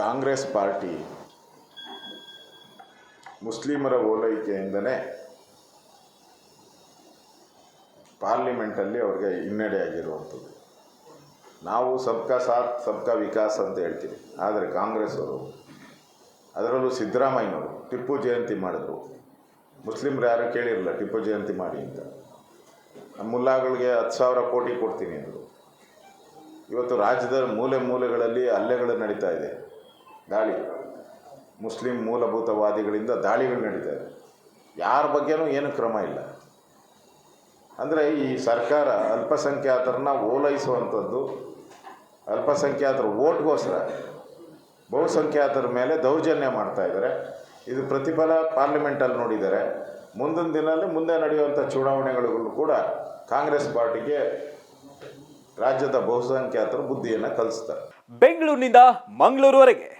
Congress party ಮುಸ್ಲಿಮರ ಓಲೈಕೆಯಿಂದನೇ ಪಾರ್ಲಿಮೆಂಟಲ್ಲಿ ಅವ್ರಿಗೆ ಹಿನ್ನಡೆ ಆಗಿರುವಂಥದ್ದು. ನಾವು ಸಬ್ಕಾ ಸಾಥ್, ಸಬ್ಕಾ ವಿಕಾಸ್ ಅಂತ ಹೇಳ್ತೀವಿ. ಆದರೆ ಕಾಂಗ್ರೆಸ್ ಅವರು ಅದರಲ್ಲೂ ಸಿದ್ದರಾಮಯ್ಯನವರು ಟಿಪ್ಪು ಜಯಂತಿ ಮಾಡಿದ್ರು. ಮುಸ್ಲಿಮ್ರು ಯಾರು ಕೇಳಿರಲಿಲ್ಲ ಟಿಪ್ಪು ಜಯಂತಿ ಮಾಡಿ ಅಂತ. ಮುಲ್ಲಾಗಳಿಗೆ ಹತ್ತು ಸಾವಿರ ಕೋಟಿ ಕೊಡ್ತೀನಿ ಅಂದರು. ಇವತ್ತು ರಾಜ್ಯದ ಮೂಲೆ ಮೂಲೆಗಳಲ್ಲಿ ಹಲ್ಲೆಗಳು ನಡೀತಾ ಇದೆ. ದಾಳಿ. ಮುಸ್ಲಿಂ ಮೂಲಭೂತವಾದಿಗಳಿಂದ ದಾಳಿಗಳು ನಡೀತಾ ಇದೆ. ಯಾರ ಬಗ್ಗೆನೂ ಏನು ಕ್ರಮ ಇಲ್ಲ. ಅಂದರೆ ಈ ಸರ್ಕಾರ ಅಲ್ಪಸಂಖ್ಯಾತರನ್ನ ಓಲೈಸುವಂಥದ್ದು, ಅಲ್ಪಸಂಖ್ಯಾತರ ಓಟ್ಗೋಸ್ಕರ, ಬಹುಸಂಖ್ಯಾತರ ಮೇಲೆ ದೌರ್ಜನ್ಯ ಮಾಡ್ತಾ ಇದ್ದಾರೆ. ಇದು ಪ್ರತಿಫಲ ಪಾರ್ಲಿಮೆಂಟಲ್ಲಿ ನೋಡಿದ್ದಾರೆ ಮುಂದಿನ ದಿನದಲ್ಲಿ ಮುಂದೆ ನಡೆಯುವಂಥ ಚುನಾವಣೆಗಳಿಗೂ ಕೂಡ ಕಾಂಗ್ರೆಸ್ ಪಾರ್ಟಿಗೆ ರಾಜ್ಯದ ಬಹುಸಂಖ್ಯಾತರು ಬುದ್ಧಿಯನ್ನು ಕಲಿಸ್ತಾರೆ. ಬೆಂಗಳೂರಿನಿಂದ ಮಂಗಳೂರುವರೆಗೆ.